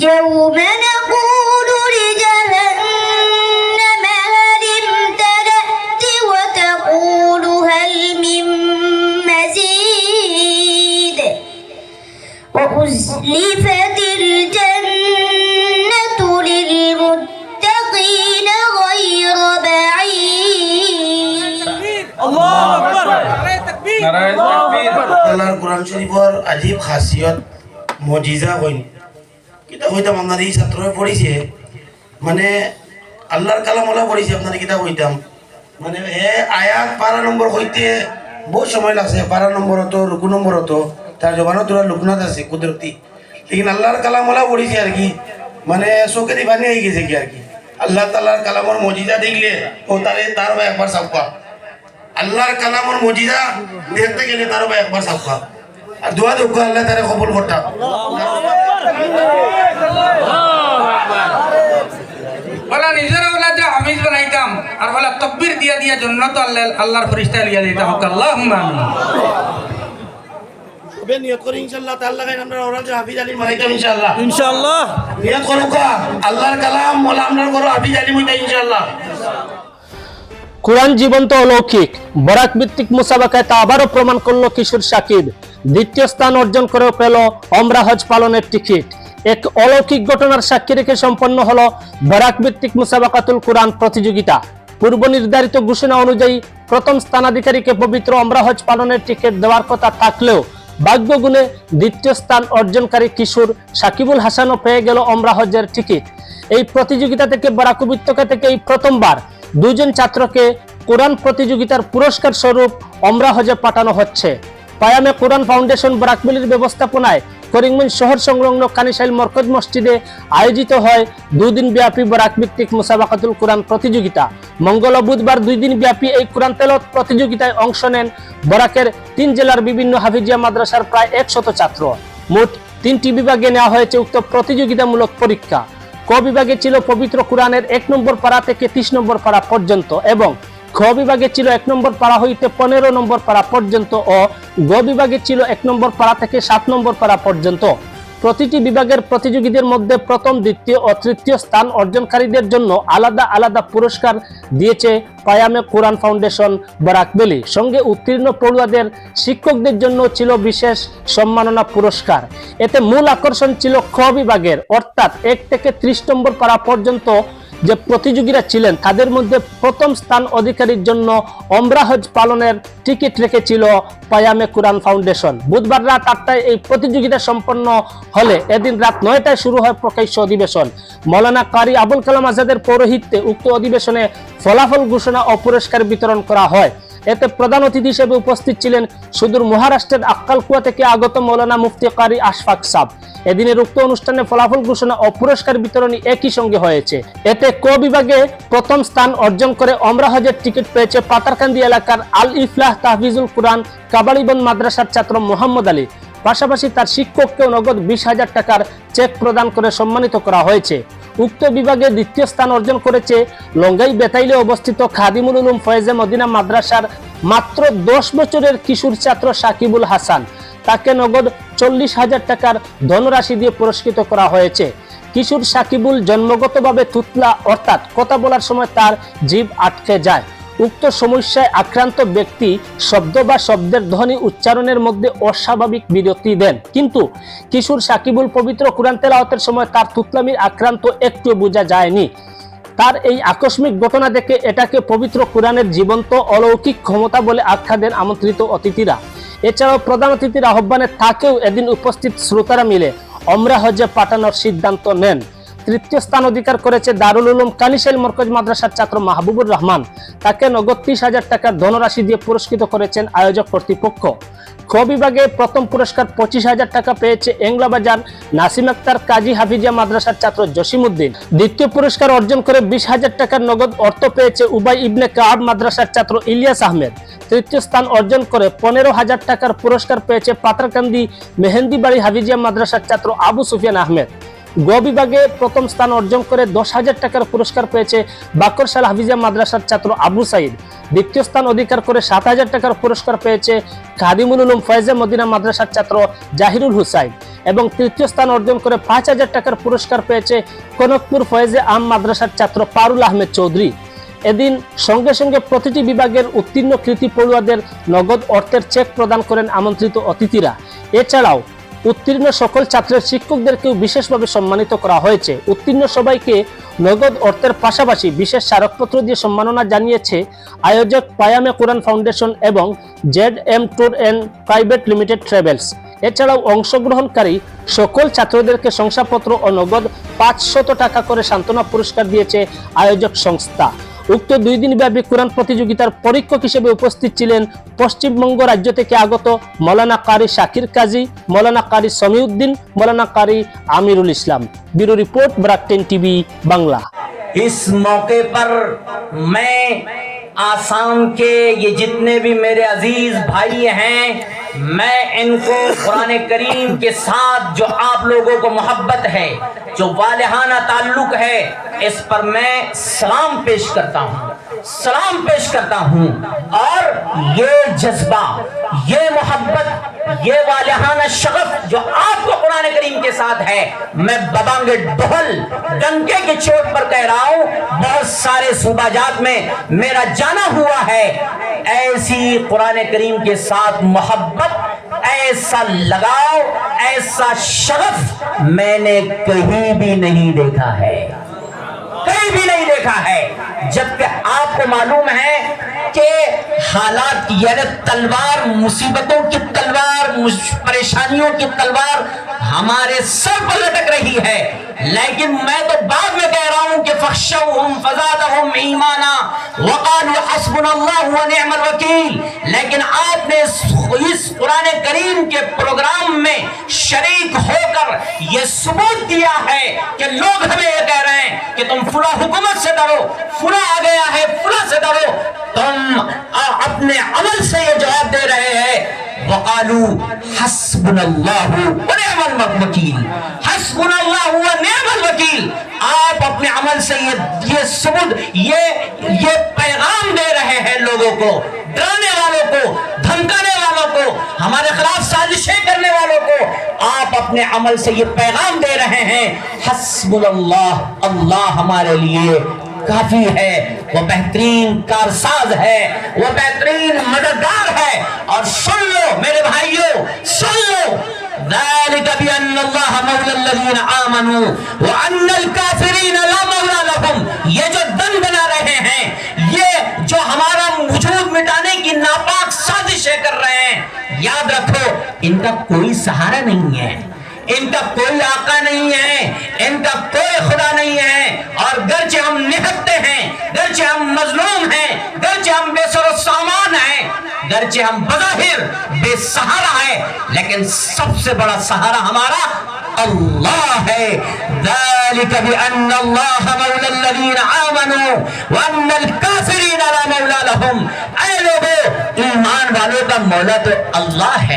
يوم نقول لجهنم هل امتلأت وتقول هل من مزيد وأزلفت الجنة للمتقين غير بعيد আল্লাহর কোরআন শরীফর আজীব খাসিয়ত মজিজা হইন কিতা হইতাম আপনার এই ছাত্র পড়িছে মানে আল্লাহর কালাম ওলা পড়িছে আপনার কিতা হইতাম মানে এ আয়াত পারা নম্বর হইতে বহু সময় লাগছে, পারা নম্বর হতো রুকু নম্বর হতো তার জবানো তোরা লুকনাথ আছে, কুদরতি। লেকিন আল্লাহর কালাম ওলা পড়িছে আর কি মানে চোখে দি পানি হয়ে গেছে কি আর কি। আল্লাহ তাল্লাহর কালামর মজিজা দেখলে, ও তারে, তার একবার সাপা আল্লাহর কালামর মজিদা দেখতে গেলে তারও একবার সাফা আর দোয়া দুঃখ আল্লাহ তারা কবুল করতাম বলা নিজের বলা যে হামিজ বানাইতাম আর বলা তকবির দিয়া দিয়া জন্য তো আল্লাহ আল্লাহর ফরিস্তা লিয়া দিতাম আল্লাহ আমিন। সবে নিয়ত করি ইনশাআল্লাহ তার লাগাই আমরা ওরা যে হাফিজ আলী মারাইতাম ইনশাআল্লাহ। ইনশাআল্লাহ। নিয়ত করো আল্লাহর কালাম মোলা আমরা করো হাফিজ আলী মইতা ইনশাআল্লাহ। কোরআন জীবন্ত অলৌকিক। বরাক ভিত্তিক মুসাবাকায় তা আবারও প্রমাণ করল কিশোর সাকিব। দ্বিতীয় স্থান অর্জন করেও পেল অমরা হজ পালনের টিকিট। এক অলৌকিক ঘটনার সাক্ষী রেখে সম্পন্ন হল বরাক ভিত্তিক মুসাবাকাতুল কোরআন প্রতিযোগিতা। পূর্ব নির্ধারিত ঘোষণা অনুযায়ী প্রথম স্থানাধিকারীকে পবিত্র অমরা হজ পালনের টিকিট দেওয়ার কথা থাকলেও ভাগ্যগুণে দ্বিতীয় স্থান অর্জনকারী কিশোর সাকিবুল হাসানও পেয়ে গেল অমরা হজের টিকিট। এই প্রতিযোগিতা থেকে বরাক উপত্যকা থেকে এই প্রথমবার দুজন ছাত্রকে কোরআন প্রতিযোগিতার পুরস্কার স্বরূপ অমরা হজে পাঠানো হচ্ছে। পায়ামে কোরআন ফাউন্ডেশন বরাকবিলির ব্যবস্থাপনায় করিমগঞ্জ শহর সংলগ্ন কানিশাইল মরকজ মসজিদে আয়োজিত হয় দুদিন ব্যাপী বরাক ভিত্তিক মুসাবাকাতুল কোরআন প্রতিযোগিতা। মঙ্গল বুধবার দুই দিন ব্যাপী এই কোরআন তেলত প্রতিযোগিতায় অংশ নেন বরাকের তিন জেলার বিভিন্ন হাফিজিয়া মাদ্রাসার প্রায় একশত ছাত্র। মোট তিনটি বিভাগে নেওয়া হয়েছে উক্ত প্রতিযোগিতামূলক পরীক্ষা। ক বিভাগে ছিল পবিত্র কোরআনের এক নম্বর পাড়া থেকে ত্রিশ নম্বর পাড়া পর্যন্ত এবং খ বিভাগে ছিল এক নম্বর পাড়া হইতে পনেরো নম্বর পাড়া পর্যন্ত ও গ বিভাগে ছিল এক নম্বর পাড়া থেকে সাত নম্বর পাড়া পর্যন্ত। প্রতিটি বিভাগের প্রতিযোগীদের মধ্যে প্রথম, দ্বিতীয় ও তৃতীয় স্থান অর্জনকারীদের জন্য আলাদা আলাদা পুরস্কার দিয়েছে পায়ামে কোরআন ফাউন্ডেশন বরাকবেলি সঙ্গে উত্তীর্ণ পড়ুয়াদের শিক্ষকদের জন্য ছিল বিশেষ সম্মাননা পুরস্কার। এতে মূল আকর্ষণ ছিল খ বিভাগের। অর্থাৎ এক থেকে ত্রিশ নম্বর পাড়া পর্যন্ত যে প্রতিযোগীরা ছিলেন, তাদের মধ্যে প্রথম স্থান অধিকারীর জন্য অমরাহজ পালনের টিকিট রেখেছিল পায়ামে কুরআন ফাউন্ডেশন। বুধবার রাত আটটায় এই প্রতিযোগিতা সম্পন্ন হলে এদিন রাত নয়টায় শুরু হয় প্রকাশ্য অধিবেশন। মৌলানা কারি আবুল কালাম আজাদের পৌরোহিত্যে উক্ত অধিবেশনে ফলাফল ঘোষণা ও পুরস্কার বিতরণ করা হয়। এতে প্রধান অতিথি হিসেবে উপস্থিত ছিলেন সুদূর মহারাষ্ট্রের আক্কালকুয়া থেকে আগত মৌলানা মুফতি কারি আশফাক সাব। এদিনের উক্ত অনুষ্ঠানে ফলাফল ঘোষণা ও পুরস্কার বিতরণী একই সঙ্গে হয়েছে। এতে ক বিভাগে প্রথম স্থান অর্জন করে অমরাহজের টিকিট পেয়েছে পাতারকান্দি এলাকার আল ইফলাহ তাহফিজুল কুরআন কাবালিবন মাদ্রাসার ছাত্র মোহাম্মদ আলী। পাশাপাশি তার শিক্ষককেও নগদ বিশ হাজার টাকার চেক প্রদান করে সম্মানিত করা হয়েছে। উক্ত বিভাগে দ্বিতীয় স্থান অর্জন করেছে লঙ্গাই বেতাইলে অবস্থিত খাদিমুল উলুম ফয়েজে মদিনা মাদ্রাসার মাত্র দশ বছরের কিশোর ছাত্র সাকিবুল হাসান। তাকে নগদ চল্লিশ হাজার টাকার ধনরাশি দিয়ে পুরস্কৃত করা হয়েছে। কিশোর সাকিবুল জন্মগতভাবে তুতলা অর্থাৎ কথা বলার সময় তার জীব আটকে যায়। উক্ত সমস্যায় আক্রান্ত ব্যক্তি শব্দ বা শব্দের ধ্বনি উচ্চারণের মধ্যে অস্বাভাবিক বিরতি দেন। কিন্তু কিশোর সাকিবুল পবিত্র কোরআন তেলাওয়াতের সময় তার তুতলামির আক্রান্ত একটু বোঝা যায়নি। তার এই আকস্মিক ঘটনা দেখে এটাকে পবিত্র কোরআনের জীবন্ত অলৌকিক ক্ষমতা বলে আখ্যা দেন আমন্ত্রিত অতিথিরা। এছাড়াও প্রধান অতিথির আহ্বানে তাকেও এদিন উপস্থিত শ্রোতারা মিলে অমরা হজে পাঠানোর সিদ্ধান্ত নেন। তৃতীয় স্থান অধিকার করেছে দারুল উলুম কানিশেল মরকজ মাদ্রাসার ছাত্র মাহবুবুর রহমান। তাকে নগদ ত্রিশ হাজার টাকার ধনরাশি দিয়ে পুরস্কৃত করেছেন আয়োজক কর্তৃপক্ষ। খ বিভাগে প্রথম পুরস্কার পঁচিশ হাজার টাকা পেয়েছে এংলাবাজার নাসিম আক্তার কাজী হাফিজিয়া মাদ্রাসার ছাত্র জসিমউদ্দিন। দ্বিতীয় পুরস্কার অর্জন করে বিশ হাজার টাকার নগদ অর্থ পেয়েছে উবাই ইবনে কাব মাদ্রাসার ছাত্র ইলিয়াস আহমেদ। তৃতীয় স্থান অর্জন করে পনেরো হাজার টাকার পুরস্কার পেয়েছে পাতারকান্দি মেহেন্দিবাড়ি হাফিজিয়া মাদ্রাসার ছাত্র আবু সুফিয়ান আহমেদ। গ বিভাগে প্রথম স্থান অর্জন করে দশ হাজার টাকার পুরস্কার পেয়েছে বাকরশাল হাফিজা মাদ্রাসার ছাত্র আবু সাইদ। দ্বিতীয় স্থান অধিকার করে সাত হাজার টাকার পুরস্কার পেয়েছে খাদিমুল উলুম ফয়েজে মদিনা মাদ্রাসার ছাত্র জাহিরুল হুসাইন। এবং তৃতীয় স্থান অর্জন করে পাঁচ হাজার টাকার পুরস্কার পেয়েছে কনকপুর ফয়েজে আম মাদ্রাসার ছাত্র পারুল আহমেদ চৌধুরী। এদিন সঙ্গে সঙ্গে প্রতিটি বিভাগের উত্তীর্ণ কৃতি পড়ুয়াদের নগদ অর্থের চেক প্রদান করেন আমন্ত্রিত অতিথিরা। এছাড়াও উত্তীর্ণ সকল ছাত্রের শিক্ষকদেরকেও বিশেষভাবে সম্মানিত করা হয়েছে। উত্তীর্ণ সবাইকে নগদ অর্থের পাশাপাশি বিশেষ স্মারকপত্র দিয়ে সম্মাননা জানিয়েছে আয়োজক পায়ামে কোরআন ফাউন্ডেশন এবং Z M tour and private limited travels. এছাড়াও অংশগ্রহণকারী সকল ছাত্রদেরকে শংসাপত্র ও নগদ পাঁচশত টাকা করে সান্ত্বনা পুরস্কার দিয়েছে আয়োজক সংস্থা। উক্ত দুই দিনব্যাপী কোরআন প্রতিযোগিতার পরীক্ষক হিসেবে উপস্থিত ছিলেন পশ্চিমবঙ্গ রাজ্য থেকে আগত মৌলানা কারি শাকির কাজী মৌলানা কারি সমিউদ্দিন মৌলানা কারি Amirul Islam bureau report break ten TV Bangla इस मौके पर मैं آسام کے یہ جتنے بھی میرے عزیز بھائی ہیں، میں ان کو قرآن کریم کے ساتھ جو آپ لوگوں کو محبت ہے، جو والہانہ تعلق ہے، اس پر میں سلام پیش کرتا ہوں۔ سلام پیش کرتا ہوں۔ اور یہ جذبہ، یہ محبت یہ والہانہ شغف جو آپ کو قرآن کریم کے ساتھ ہے، میں ببانگ ڈھول، گنگے کی چوٹ پر کہہ رہا ہوں، بہت سارے صوبہ جات میں میرا جانا ہوا ہے۔ ایسی قرآن کریم کے ساتھ محبت، ایسا لگاؤ، ایسا شغف میں نے کہیں بھی نہیں دیکھا ہے۔ کہیں بھی نہیں دیکھا ہے، جبکہ آپ کو معلوم ہے کے حالات یعنی تلوار مصیبتوں کی تلوار پریشانیوں کی تلوار ہمارے سر پر لٹک رہی ہے۔ لیکن میں تو بعد میں کہہ رہا ہوں کہ فخشوہم فزادہم ایمانا وقالوا حسبنا اللہ و نعم الوکیل لیکن آپ نے اس قرآن کریم کے پروگرام میں شریک ہو کر یہ ثبوت دیا ہے کہ لوگ ہمیں یہ کہہ رہے ہیں کہ تم فلا حکومت سے ڈرو فلا آ گیا ہے فلا سے ڈرو۔ تم اپنے عمل سے یہ جواب وقالوا حسبنا اللہ ونعم الوکیل. حسبنا اللہ ونعم الوکیل. آپ اپنے عمل سے یہ یہ ثبوت، یہ پیغام دے رہے ہیں لوگوں کو، ڈرانے والوں کو دھنکانے والوں کو، ہمارے خلاف سازشیں کرنے والوں کو، آپ اپنے عمل سے یہ پیغام دے رہے ہیں حسب اللہ اللہ ہمارے لیے کافی ہے، وہ بہترین کارساز ہے، وہ بہترین مددگار ہے الذین آمنوا وان الكافرین لا مولا لهم۔ یہ جو دن بنا رہے ہیں، یہ جو ہمارا وجود مٹانے کی ناپاک سازشیں کر رہے ہیں۔ یاد رکھو، ان کا کوئی سہارا نہیں ہے۔ ان کا کوئی آقا نہیں ہے۔ ان کا کوئی خدا نہیں ہے۔ اور گرچہ ہم نہتے ہیں، گرچہ ہم مظلوم ہیں، گرچہ ہم بے سر و سامان ہیں، گرچہ ہم بظاہر بے سہارا ہیں، لیکن سب سے بڑا سہارا ہمارا الله. ذلك بأن الله مولى الذين آمنوا وأن الكافرين لا مولى لهم. اے إيمان ایمان مولى الله.